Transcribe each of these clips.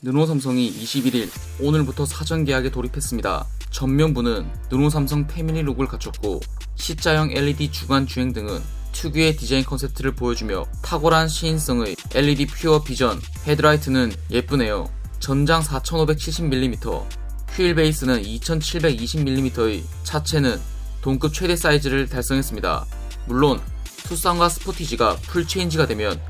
느노삼성이 21일 오늘부터 사전 계약에 돌입했습니다. 전면부는 느노삼성 패밀리 룩을 갖췄고 C자형 LED 주간 주행 등은 특유의 디자인 컨셉트를 보여주며 탁월한 시인성의 LED 퓨어 비전 헤드라이트는 예쁘네요. 전장 4570mm, 휠 베이스는 2720mm의 차체는 동급 최대 사이즈를 달성했습니다. 물론 투싼과 스포티지가 풀 체인지가 되면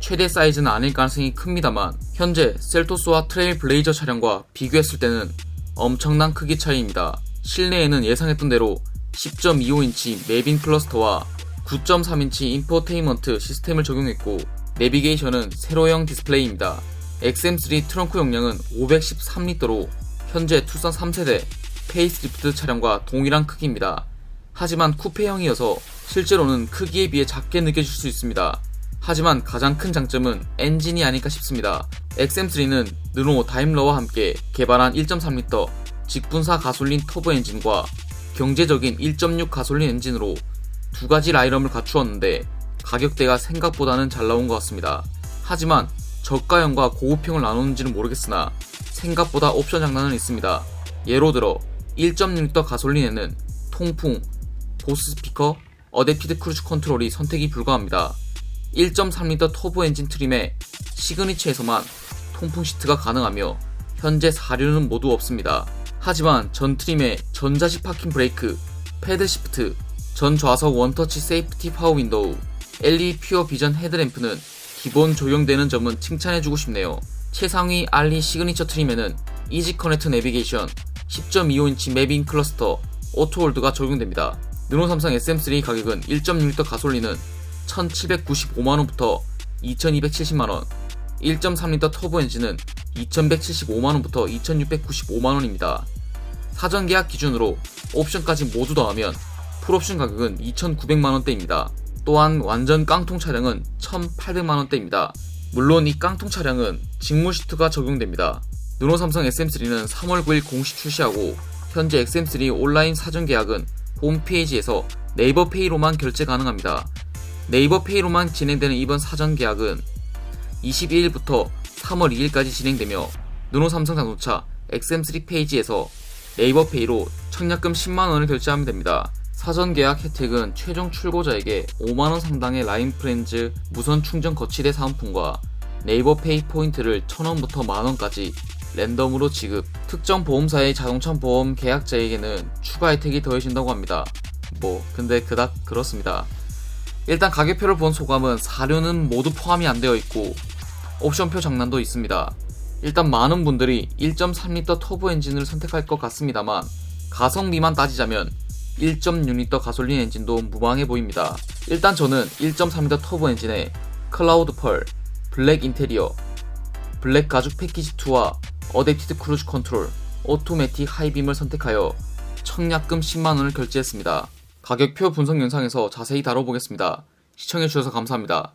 최대 사이즈는 아닐 가능성이 큽니다만 현재 셀토스와 트레일 블레이저 차량과 비교했을 때는 엄청난 크기 차이입니다. 실내에는 예상했던 대로 10.25인치 매빈 클러스터와 9.3인치 인포테인먼트 시스템을 적용했고 내비게이션은 세로형 디스플레이입니다. XM3 트렁크 용량은 513리터로 현재 투싼 3세대 페이스리프트 차량과 동일한 크기입니다. 하지만 쿠페형이어서 실제로는 크기에 비해 작게 느껴질 수 있습니다. 하지만 가장 큰 장점은 엔진이 아닐까 싶습니다. XM3는 르노 다임러와 함께 개발한 1.3L 직분사 가솔린 터보 엔진과 경제적인 1.6 가솔린 엔진으로 두 가지 라인업을 갖추었는데 가격대가 생각보다는 잘 나온 것 같습니다. 하지만 저가형과 고급형을 나누는지는 모르겠으나 생각보다 옵션 장난은 있습니다. 예로 들어 1.6L 가솔린에는 통풍, 보스 스피커, 어댑티드 크루즈 컨트롤이 선택이 불가합니다. 1.3L 터보 엔진 트림에 시그니처에서만 통풍 시트가 가능하며 현재 사륜은 모두 없습니다. 하지만 전 트림에 전자식 파킹 브레이크, 패드 시프트, 전 좌석 원터치 세이프티 파워 윈도우, LED 퓨어 비전 헤드램프는 기본 적용되는 점은 칭찬해주고 싶네요. 최상위 알리 시그니처 트림에는 이지 커넥트 내비게이션, 10.25인치 매빈 클러스터, 오토홀드가 적용됩니다. 느노 삼성 SM3 가격은 1.6L 가솔린은 1,795만원부터 2,270만원, 1.3L 터보 엔진은 2,175만원부터 2,695만원입니다. 사전 계약 기준으로 옵션까지 모두 더하면 풀옵션 가격은 2,900만원대입니다. 또한 완전 깡통 차량은 1,800만원대입니다. 물론 이 깡통 차량은 직무 시트가 적용됩니다. 느노 삼성 SM3는 3월 9일 공식 출시하고 현재 XM3 온라인 사전 계약은 홈페이지에서 네이버 페이로만 결제 가능합니다. 네이버 페이로만 진행되는 이번 사전 계약은 22일부터 3월 2일까지 진행되며 느노 삼성 자동차 XM3 페이지에서 네이버 페이로 청약금 10만원을 결제하면 됩니다. 사전 계약 혜택은 최종 출고자에게 5만원 상당의 라인 프렌즈 무선 충전 거치대 사은품과 네이버 페이 포인트를 1000원부터 만원까지 랜덤으로 지급, 특정 보험사의 자동차 보험 계약자에게는 추가 혜택이 더해진다고 합니다. 뭐, 근데 그닥 그렇습니다. 일단 가격표를 본 소감은 사료는 모두 포함이 안 되어 있고 옵션표 장난도 있습니다. 일단 많은 분들이 1.3L 터보 엔진을 선택할 것 같습니다만 가성비만 따지자면 1.6L 가솔린 엔진도 무방해 보입니다. 일단 저는 1.3L 터보 엔진에 클라우드 펄, 블랙 인테리어, 블랙 가죽 패키지 2와 어댑티드 크루즈 컨트롤, 오토매틱 하이빔을 선택하여 청약금 10만원을 결제했습니다. 가격표 분석 영상에서 자세히 다뤄보겠습니다. 시청해주셔서 감사합니다.